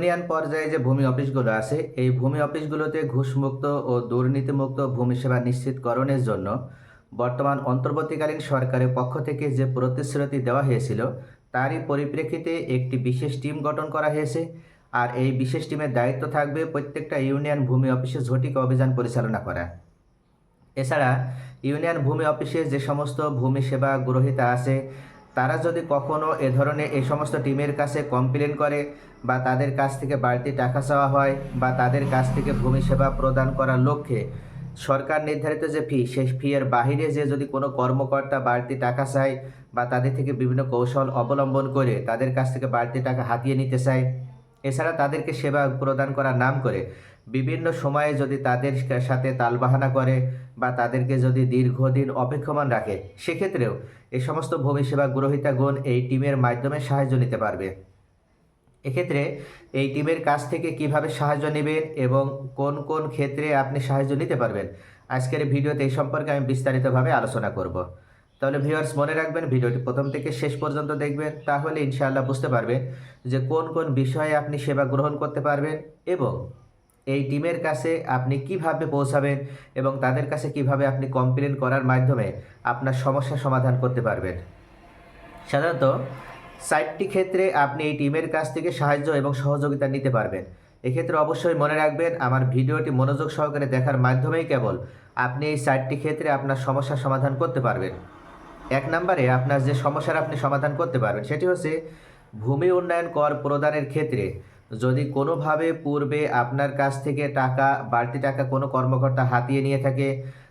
Union পর্যায়ে যে ভূমি অফিসগুলো আছে, এই ভূমি অফিসগুলোতে ঘুষমুক্ত ও দুর্নীতিমুক্ত ভূমি সেবা নিশ্চিতকরণের জন্য বর্তমান অন্তর্বর্তীকালীন সরকারের পক্ষ থেকে যে প্রতিশ্রুতি দেওয়া হয়েছিল, তারই পরিপ্রেক্ষিতে একটি বিশেষ টিম গঠন করা হয়েছে। আর এই বিশেষ টিমের দায়িত্ব থাকবে প্রত্যেকটা ইউনিয়ন ভূমি অফিসে ঝটিকা অভিযান পরিচালনা করা। এছাড়া, ইউনিয়ন ভূমি অফিসে যে সমস্ত ভূমি সেবা গ্রহীতা আছে তারা যদি কখনো এ ধরনের এই সমস্ত টিমের কাছে কমপ্লেন করে বা তাদের কাছ থেকে বাড়তি টাকা চাওয়া হয় বা তাদের কাছ থেকে ভূমি সেবা প্রদান করার লক্ষ্যে সরকার নির্ধারিত যে ফি সেই ফি এর বাহিরে যে যদি কোনো কর্মকর্তা বাড়তি টাকা চায় বা তাদের থেকে বিভিন্ন কৌশল অবলম্বন করে তাদের কাছ থেকে বাড়তি টাকা হাতিয়ে নিতে চায়, এছাড়া তাদেরকে সেবা প্রদান করার নাম করে, বিভিন্ন সময়ে যদি তাদের সাথে তালবাহানা করে বা তাদেরকে যদি দীর্ঘদিন অপেক্ষমান রাখে, সেক্ষেত্রেও এই সমস্ত ভূমি সেবা গ্রহীতাগণ এই টিমের মাধ্যমে সাহায্য নিতে পারবে। এক্ষেত্রে এই টিমের কাছ থেকে কীভাবে সাহায্য নেবেন এবং কোন কোন ক্ষেত্রে আপনি সাহায্য নিতে পারবেন, আজকের ভিডিওতে এই সম্পর্কে আমি বিস্তারিতভাবে আলোচনা করব। তাহলে ভিউয়ার্স, মনে রাখবেন ভিডিওটি প্রথম থেকে শেষ পর্যন্ত দেখবেন, তাহলে ইনশাআল্লাহ বুঝতে পারবেন যে কোন কোন বিষয়ে আপনি সেবা গ্রহণ করতে পারবেন এবং এই টিমের কাছে আপনি কীভাবে পৌঁছাবেন এবং তাদের কাছে কীভাবে আপনি কমপ্লেন করার মাধ্যমে আপনার সমস্যা সমাধান করতে পারবেন? সাধারণত সাইটটি ক্ষেত্রে আপনি এই টিমের কাছ থেকে সাহায্য এবং সহযোগিতা নিতে পারবেন। এক্ষেত্রে অবশ্যই মনে রাখবেন, আমার ভিডিওটি মনোযোগ সহকারে দেখার মাধ্যমেই কেবল আপনি এই সাইটটি ক্ষেত্রে আপনার সমস্যার সমাধান করতে পারবেন। এক নম্বরে, আপনার যে সমস্যার আপনি সমাধান করতে পারবেন, সেটি হচ্ছে ভূমি উন্নয়ন কর প্রদানের ক্ষেত্রে যদি কোনোভাবে পূর্বে আপনার কাছ থেকে টাকা, বাড়তি টাকা কোনো কর্মকর্তা হাতিয়ে নিয়ে থাকে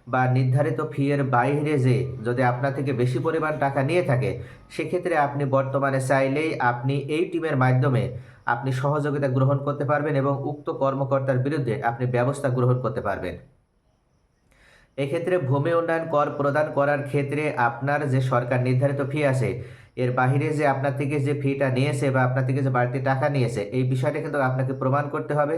বা নির্ধারিত ফিয়ের বাইরে যে যদি আপনার থেকে বেশি পরিমাণ টাকা নিয়ে থাকে, সেক্ষেত্রে আপনি বর্তমানে চাইলেই আপনি এই টিমের মাধ্যমে আপনি সহযোগিতা গ্রহণ করতে পারবেন এবং উক্ত কর্মকর্তার বিরুদ্ধে আপনি ব্যবস্থা গ্রহণ করতে পারবেন। এক্ষেত্রে ভূমি উন্নয়ন কর প্রদান করার ক্ষেত্রে আপনার যে সরকার নির্ধারিত ফি আছে এর বাহিরে যে আপনার থেকে যে ফিটা নিয়েছে বা আপনার থেকে যে বাড়তি টাকা নিয়েছে, এই বিষয়টা কিন্তু আপনাকে প্রমাণ করতে হবে।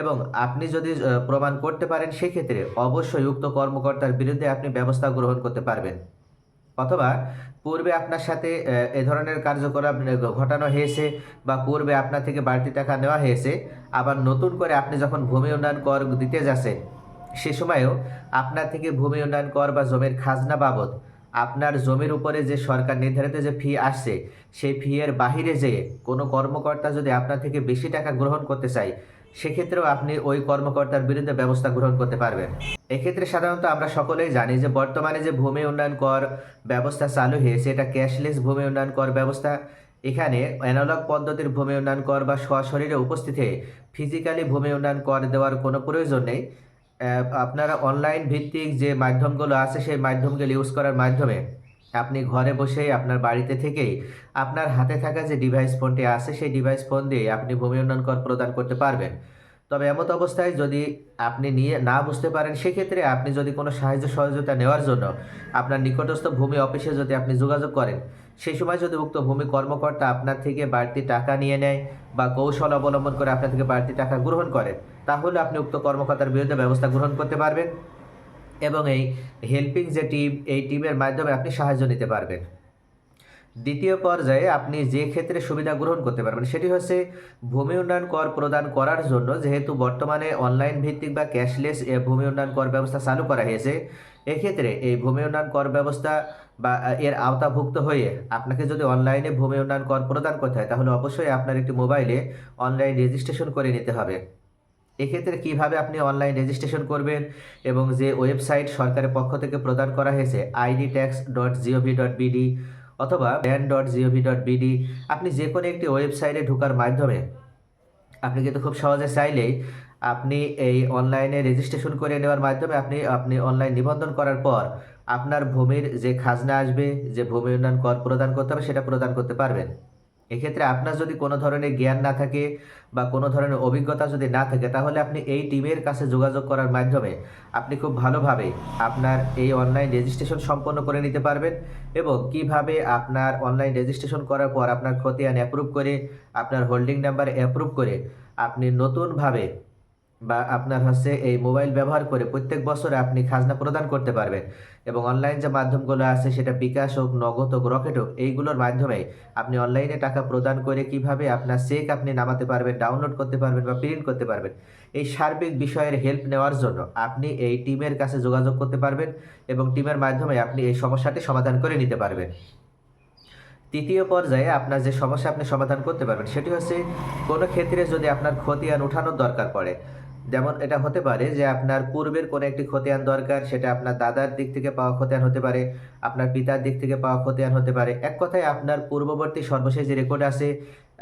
এবং আপনি যদি প্রমাণ করতে পারেন, সেক্ষেত্রে অবশ্যই উক্ত কর্মকর্তার বিরুদ্ধে আপনি ব্যবস্থা গ্রহণ করতে পারবেন। অথবা পূর্বে আপনার সাথে এ ধরনের কার্যকলাপ ঘটানো হয়েছে বা পূর্বে আপনার থেকে বাড়তি টাকা নেওয়া হয়েছে, আবার নতুন করে আপনি যখন ভূমি উন্নয়ন কর দিতে যাচ্ছেন, সে সময়েও আপনার থেকে ভূমি উন্নয়ন কর বা জমির খাজনা বাবদ আপনার জমির উপরে যে সরকার নির্ধারিত যে ফি আসছে, সেই ফি এর বাহিরে যে কোনো কর্মকর্তা যদি আপনার থেকে বেশি টাকা গ্রহণ করতে চায়, সেক্ষেত্রেও আপনি ওই কর্মকর্তার বিরুদ্ধে ব্যবস্থা গ্রহণ করতে পারবেন। এক্ষেত্রে সাধারণত আমরা সকলেই জানি যে বর্তমানে যে ভূমি উন্নয়ন কর ব্যবস্থা চালু হয়েছে, এটা ক্যাশলেস ভূমি উন্নয়ন কর ব্যবস্থা। এখানে অ্যানালগ পদ্ধতির ভূমি উন্নয়ন কর বা সশরীরে উপস্থিতি ফিজিক্যালি ভূমি উন্নয়ন কর দেওয়ার কোনো প্রয়োজন নেই। আপনারা অনলাইন ভিত্তিক যে মাধ্যমগুলো আছে, সেই মাধ্যমগুলো ইউজ করার মাধ্যমে আপনি ঘরে বসেই আপনার বাড়িতে থেকেই আপনার হাতে থাকা যে ডিভাইস ফোনটি আছে, সেই ডিভাইস ফোন দিয়ে আপনি ভূমি উন্নয়ন কর প্রদান করতে পারবেন। তবে এমত অবস্থায় যদি আপনি নিয়ে না বুঝতে পারেন, সেক্ষেত্রে আপনি যদি কোনো সাহায্য সহযোগিতা নেওয়ার জন্য আপনার নিকটস্থ ভূমি অফিসে যদি আপনি যোগাযোগ করেন সেই সময় যদি উক্ত ভূমি কর্মকর্তা আপনার থেকে বাড়তি টাকা নিয়ে নেয় বা কৌশল অবলম্বন করে আপনার থেকে বাড়তি টাকা গ্রহণ করে, তাহলে আপনি উক্ত কর্মকর্তার বিরুদ্ধে ব্যবস্থা গ্রহণ করতে পারবেন এবং এই হেল্পিং যে টিম এই টিমের মাধ্যমে আপনি সাহায্য নিতে পারবেন। দ্বিতীয় পর্যায়ে আপনি যে ক্ষেত্রে সুবিধা গ্রহণ করতে পারবেন সেটি হচ্ছে ভূমি উন্নয়ন কর প্রদান করার জন্য যেহেতু বর্তমানে অনলাইন ভিত্তিক বা ক্যাশলেস ভূমি উন্নয়ন কর ব্যবস্থা চালু করা হয়েছে এক্ষেত্রে এই ভূমি উন্নয়ন কর ব্যবস্থা বা এর আওতাভুক্ত হয়ে আপনাকে যদি অনলাইনে ভূমি উন্নয়ন কর প্রদান করতে হয়, তাহলে অবশ্যই আপনার একটি মোবাইলে অনলাইন রেজিস্ট্রেশন করে নিতে হবে। এক্ষেত্রে কীভাবে আপনি অনলাইন রেজিস্ট্রেশন করবেন এবং যে ওয়েবসাইট সরকারের পক্ষ থেকে প্রদান করা হয়েছে ID tax dot G O V dot BD অথবা ban dot G O V dot BD আপনি যে কোনো একটি ওয়েবসাইটে ঢোকার মাধ্যমে, আপনি কিন্তু খুব সহজে চাইলেই আপনি এই অনলাইনে রেজিস্ট্রেশন করে নেওয়ার মাধ্যমে আপনি আপনি অনলাইন নিবন্ধন করার পর আপনার ভূমির যে খাজনা আসবে, যে ভূমি উন্নয়ন কর প্রদান করতে হবে, সেটা প্রদান করতে পারবেন। এক্ষেত্রে আপনার যদি কোনো ধরনের জ্ঞান না থাকে বা কোনো ধরনের অভিজ্ঞতা যদি না থাকে, তাহলে আপনি এই টিমের কাছে যোগাযোগ করার মাধ্যমে আপনি খুব ভালোভাবে আপনার এই অনলাইন রেজিস্ট্রেশন সম্পন্ন করে নিতে পারবেন এবং কীভাবে আপনার অনলাইন রেজিস্ট্রেশন করার পর আপনার খতিয়ান অ্যাপ্রুভ করে, আপনার হোল্ডিং নাম্বার অ্যাপ্রুভ করে আপনি নতুনভাবে বা আপনার হচ্ছে এই মোবাইল ব্যবহার করে প্রত্যেক বছরে আপনি খাজনা প্রদান করতে পারবেন এবং অনলাইন যে মাধ্যমগুলো আছে সেটা বিকাশ হোক, নগদ হোক, রকেট হোক, এইগুলোর মাধ্যমে আপনি অনলাইনে টাকা প্রদান করে কীভাবে আপনার চেক আপনি নামাতে পারবেন ডাউনলোড করতে পারবেন বা প্রিন্ট করতে পারবেন, এই সার্বিক বিষয়ের হেল্প নেওয়ার জন্য আপনি এই টিমের কাছে যোগাযোগ করতে পারবেন এবং টিমের মাধ্যমে আপনি এই সমস্যাটি সমাধান করে নিতে পারবেন। তৃতীয় পর্যায়ে আপনার যে সমস্যা আপনি সমাধান করতে পারবেন সেটি হচ্ছে কোনো ক্ষেত্রে যদি আপনার খতিয়ান উঠানোর দরকার পড়ে যেমন এটা হতে পারে যে আপনার পূর্বের কোনো একটি খতিয়ান দরকার, সেটা আপনার দাদার দিক থেকে পাওয়া খতিয়ান হতে পারে, আপনার পিতার দিক থেকে পাওয়া খতিয়ান হতে পারে। এক কথায় আপনার পূর্ববর্তী সর্বশেষ যে রেকর্ড আছে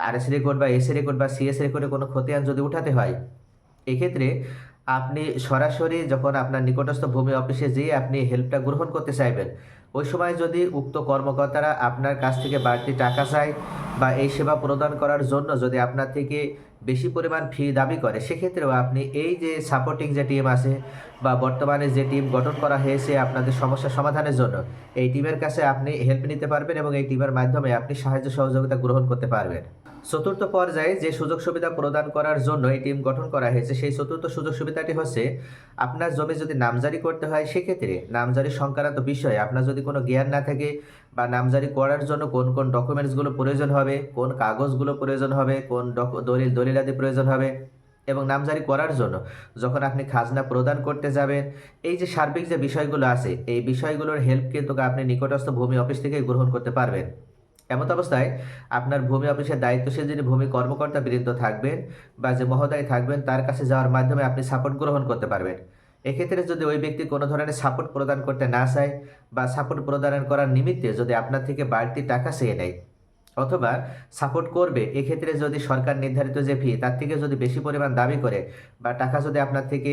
আর এস রেকর্ড বা এস রেকর্ড বা সিএস রেকর্ডে কোনো খতিয়ান যদি উঠাতে হয়, এক্ষেত্রে আপনি সরাসরি যখন আপনার নিকটস্থ ভূমি অফিসে যেয়ে আপনি হেল্পটা গ্রহণ করতে চাইবেন, ওই সময় যদি উক্ত কর্মকর্তারা আপনার কাছ থেকে বাড়তি টাকা চায় বা এই সেবা প্রদান করার জন্য যদি আপনার থেকে বেশি পরিমাণ ফি দাবি করে, সেক্ষেত্রেও আপনি এই যে সাপোর্টিং যে টিম আছে বা বর্তমানে যে টিম গঠন করা হয়েছে আপনাদের সমস্যা সমাধানের জন্য, এই টিমের কাছে আপনি হেল্প নিতে পারবেন এবং এই টিমের মাধ্যমে আপনি সাহায্য সহযোগিতা গ্রহণ করতে পারবেন। চতুর্থ পর্যায়ে যে সুযোগ সুবিধা প্রদান করার জন্য এই টিম গঠন করা হয়েছে, সেই চতুর্থ সুযোগ সুবিধাটি হচ্ছে আপনার জমি যদি নামজারি করতে হয়, সেক্ষেত্রে নামজারি সংক্রান্ত বিষয়ে আপনার যদি কোনো জ্ঞান না থাকে বা নামজারি করার জন্য কোন কোন ডকুমেন্টসগুলো প্রয়োজন হবে, কোন কাগজগুলো প্রয়োজন হবে, কোন দলিল, দলিলাদি প্রয়োজন হবে এবং নামজারি করার জন্য যখন আপনি খাজনা প্রদান করতে যাবেন, এই যে সার্বিক যে বিষয়গুলো আছে, এই বিষয়গুলোর হেল্প কিন্তু আপনি নিকটস্থ ভূমি অফিস থেকেই গ্রহণ করতে পারবেন। এমত অবস্থায় আপনার ভূমি অফিসের দায়িত্বশীল যিনি ভূমি কর্মকর্তা বৃন্দ থাকবেন বা যে মহোদয় থাকবেন, তার কাছে যাওয়ার মাধ্যমে আপনি সাপোর্ট গ্রহণ করতে পারবেন। এক্ষেত্রে যদি ওই ব্যক্তি কোনো ধরনের সাপোর্ট প্রদান করতে না চায় বা সাপোর্ট প্রদান করার নিমিত্তে যদি আপনার থেকে বাড়তি টাকা চেয়ে নেয় অথবা সাপোর্ট করবে, এক্ষেত্রে যদি সরকার নির্ধারিত যে ফি তার থেকে যদি বেশি পরিমাণ দাবি করে বা টাকা যদি আপনার থেকে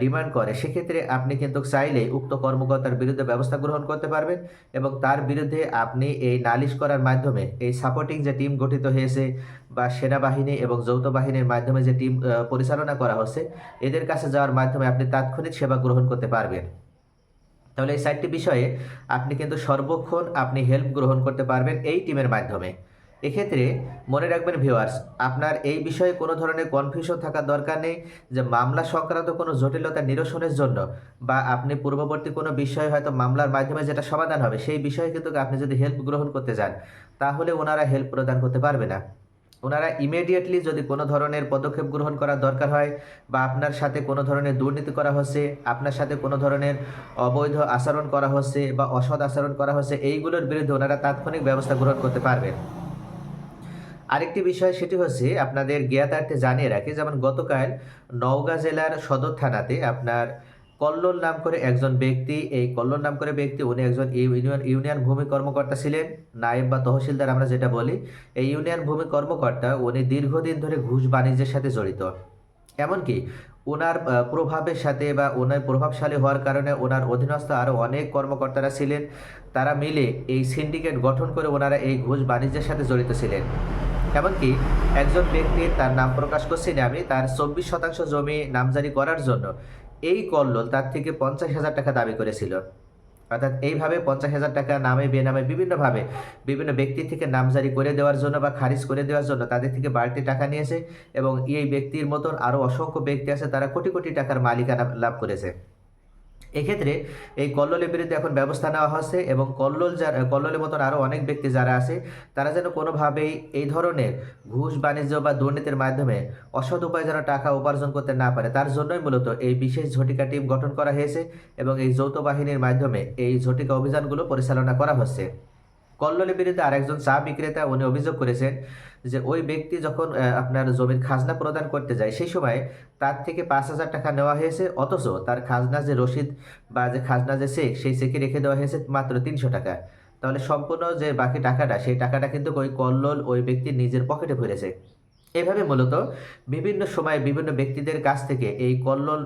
ডিমান্ড করে, সেক্ষেত্রে আপনি কিন্তু চাইলে উক্ত কর্মকর্তার বিরুদ্ধে ব্যবস্থা গ্রহণ করতে পারবেন এবং তার বিরুদ্ধে আপনি এই নালিশ করার মাধ্যমে এই সাপোর্টিং যে টিম গঠিত হয়েছে বা সেনাবাহিনী এবং যৌথ বাহিনীর মাধ্যমে যে টিম পরিচালনা করা হচ্ছে, এদের কাছে যাওয়ার মাধ্যমে আপনি তাৎক্ষণিক সেবা গ্রহণ করতে পারবেন। তাহলে এই চারটি বিষয়ে আপনি কিন্তু সর্বক্ষণ আপনি হেল্প গ্রহণ করতে পারবেন এই টিমের মাধ্যমে। এক্ষেত্রে মনে রাখবেন ভিউয়ার্স আপনার এই বিষয়ে কোনো ধরনের কনফিউশন থাকার দরকার নেই যে মামলা সংক্রান্ত কোনো জটিলতা নিরসনের জন্য বা আপনি পূর্ববর্তী কোনো বিষয়ে হয়তো মামলার মাধ্যমে যেটা সমাধান হবে, সেই বিষয়ে কিন্তু আপনি যদি হেল্প গ্রহণ করতে যান তাহলে ওনারা হেল্প প্রদান করতে পারবে না। ওনারা ইমিডিয়েটলি যদি কোনো ধরনের পদক্ষেপ গ্রহণ করার দরকার হয় বা আপনার সাথে কোনো ধরনের দুর্নীতি করা হচ্ছে, আপনার সাথে কোনো ধরনের অবৈধ আচরণ করা হচ্ছে বা অসৎ আচরণ করা হচ্ছে, এইগুলোর বিরুদ্ধে ওনারা তাৎক্ষণিক ব্যবস্থা গ্রহণ করতে পারবেন। আরেকটি বিষয় সেটি হচ্ছে আপনাদের জ্ঞাতার্থে জানিয়ে রাখি, যেমন গতকাল নওগাঁ জেলার সদর থানাতে আপনার কল্লোল নাম করে একজন ব্যক্তি, এই কল্লোল নাম করে ব্যক্তি উনি একজন ইউনিয়ন ইউনিয়ন ভূমি কর্মকর্তা ছিলেন, নায়েব বা তহসিলদার আমরা যেটা বলি। এই ইউনিয়ন ভূমি কর্মকর্তা উনি দীর্ঘদিন ধরে ঘুষ বাণিজ্যের সাথে জড়িত। এমনকি ওনার প্রভাবের সাথে বা ওনার প্রভাবশালী হওয়ার কারণে ওনার অধীনস্থ আরও অনেক কর্মকর্তারা ছিলেন। তারা মিলে এই সিন্ডিকেট গঠন করে ওনারা এই ঘুষ বাণিজ্যের সাথে জড়িত ছিলেন। এমনকি একজন ব্যক্তি তার নাম প্রকাশ করছি না আমি, তার চব্বিশ শতাংশ জমি নামজারি করার জন্য এই কল্লোল তার থেকে পঞ্চাশ হাজার টাকা দাবি করেছিল। অর্থাৎ এইভাবে পঞ্চাশ হাজার টাকা নামে বেনামে বিভিন্নভাবে বিভিন্ন ব্যক্তি থেকে নামজারি করে দেওয়ার জন্য বা খারিজ করে দেওয়ার জন্য তাদের থেকে বাড়তি টাকা নিয়েছে এবং এই ব্যক্তির মতন আরও অসংখ্য ব্যক্তি আছে, তারা কোটি কোটি টাকার মালিকানা লাভ করেছে। এক্ষেত্রে এই কল্লোলের বিরুদ্ধে এখন ব্যবস্থা নেওয়া হচ্ছে এবং কল্লোল যারা, কল্লোলের মতন আরও অনেক ব্যক্তি যারা আছে, তারা যেন কোনোভাবেই এই ধরনের ঘুষ, বাণিজ্য বা দুর্নীতির মাধ্যমে অসৎ উপায়ে যেন টাকা উপার্জন করতে না পারে। তার জন্যই মূলত এই বিশেষ ঝটিকা টিম গঠন করা হয়েছে এবং এই যৌথ বাহিনীর মাধ্যমে এই ঝটিকা অভিযানগুলো পরিচালনা করা হচ্ছে। কল্লোলের বিরুদ্ধে আরেকজন চা বিক্রেতা, উনি অভিযোগ করেছেন যে ওই ব্যক্তি যখন আপনার জমির খাজনা প্রদান করতে যায়, সেই সময় তার থেকে পাঁচ হাজার টাকা নেওয়া হয়েছে, অথচ তার খাজনা যে রসিদ বা যে খাজনা যে চেক, সেই চেকে রেখে দেওয়া হয়েছে মাত্র তিনশো টাকা। তাহলে সম্পূর্ণ যে বাকি টাকাটা, সেই টাকাটা কিন্তু ওই কল্লোল ওই ব্যক্তি নিজের পকেটে ভরেছে। এভাবে মূলত বিভিন্ন সময়ে বিভিন্ন ব্যক্তিদের কাছ থেকে এই কল্লোল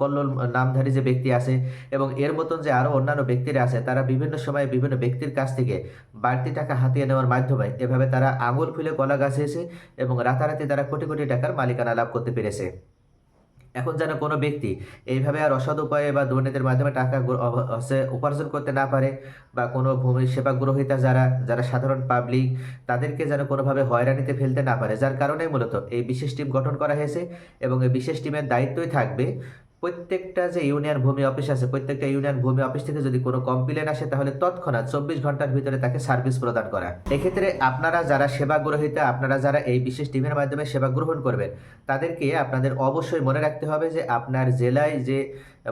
কল্লোল নামধারী যে ব্যক্তি আছে এবং এর মতন যে আরও অন্যান্য ব্যক্তিরা আছে, তারা বিভিন্ন সময়ে বিভিন্ন ব্যক্তির কাছ থেকে বাড়তি টাকা হাতিয়ে নেওয়ার মাধ্যমে এভাবে তারা আঙুল ফুলে কলা গাছে এসে এবং রাতারাতি তারা কোটি কোটি টাকার মালিকানা লাভ করতে পেরেছে। এখন যেন কোনো ব্যক্তি এইভাবে আর অসৎ উপায়ে বা দুর্নীতির মাধ্যমে টাকা উপার্জন করতে না পারে বা কোনো ভূমি সেবা গ্রহিতা যারা যারা সাধারণ পাবলিক তাদেরকে যেন কোনোভাবে হয়রানিতে ফেলতে না পারে। যার কারণে মূলত এই বিশেষ টিম গঠন করা হয়েছে এবং এই বিশেষ টিমের দায়িত্বই থাকবে প্রত্যেকটা যে ইউনিয়ন ভূমি অফিস আছে, প্রত্যেকটা ইউনিয়ন ভূমি অফিস থেকে যদি কোনো কমপ্লেন আসে, তাহলে তৎক্ষণাৎ চব্বিশ ঘণ্টার ভিতরে তাকে সার্ভিস প্রদান করা। এক্ষেত্রে আপনারা যারা সেবা গ্রহীতা, আপনারা যারা এই বিশেষ টিমের মাধ্যমে সেবা গ্রহণ করবেন, তাদেরকে আপনাদের অবশ্যই মনে রাখতে হবে যে আপনার জেলায় যে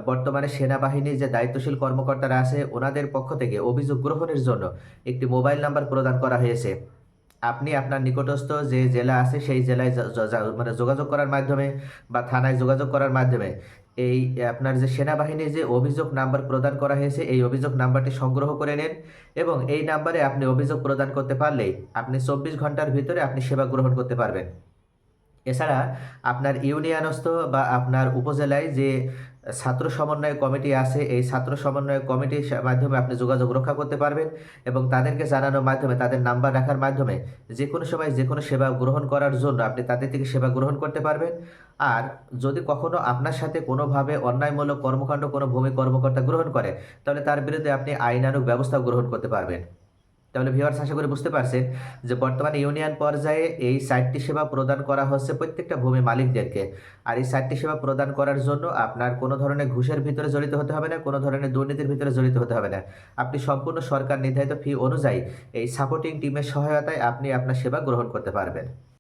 বর্তমানে সেনাবাহিনীর যে দায়িত্বশীল কর্মকর্তারা আছে, ওনাদের পক্ষ থেকে অভিযোগ গ্রহণের জন্য একটি মোবাইল নাম্বার প্রদান করা হয়েছে। আপনি আপনার নিকটস্থ যে জেলা আছে, সেই জেলায় মানে যোগাযোগ করার মাধ্যমে বা থানায় যোগাযোগ করার মাধ্যমে এই, আপনার যে সেনাবাহিনীর যে অভিযোগ নাম্বার প্রদান করা হয়েছে, এই অভিযোগ নাম্বারটি সংগ্রহ করে নেন এবং এই নাম্বারে আপনি অভিযোগ প্রদান করতে পারলেই আপনি চব্বিশ ঘণ্টার ভিতরে আপনি সেবা গ্রহণ করতে পারবেন। এছাড়া আপনার ইউনিয়নস্থ বা আপনার উপজেলায় যে ছাত্র সমন্বয় কমিটি আছে, এই ছাত্র সমন্বয় কমিটির মাধ্যমে আপনি যোগাযোগ রক্ষা করতে পারবেন এবং তাদেরকে জানানোর মাধ্যমে, তাদের নাম্বার রাখার মাধ্যমে যে কোনো সময় যে কোনো সেবা গ্রহণ করার জন্য আপনি তাদের থেকে সেবা গ্রহণ করতে পারবেন। আর যদি কখনো আপনার সাথে কোনোভাবে অন্যায়মূলক কর্মকাণ্ড, কোনো ভূমি কর্মকর্তা গ্রহণ করে, তাহলে তার বিরুদ্ধে আপনি আইনানুগ ব্যবস্থা গ্রহণ করতে পারবেন। তাহলে ভিউয়ার্স আশা করে বুঝতে পারছেন যে বর্তমানে ইউনিয়ন পর্যায়ে এই সাইটটি সেবা প্রদান করা হচ্ছে প্রত্যেকটা ভূমি মালিকদেরকে। আর এই সাইটটি সেবা প্রদান করার জন্য আপনার কোনো ধরনের ঘুষের ভিতরে জড়িত হতে হবে না, কোনো ধরনের দুর্নীতির ভিতরে জড়িত হতে হবে না। আপনি সম্পূর্ণ সরকার নির্ধারিত ফি অনুযায়ী এই সাপোর্টিং টিমের সহায়তায় আপনি আপনার সেবা গ্রহণ করতে পারবেন।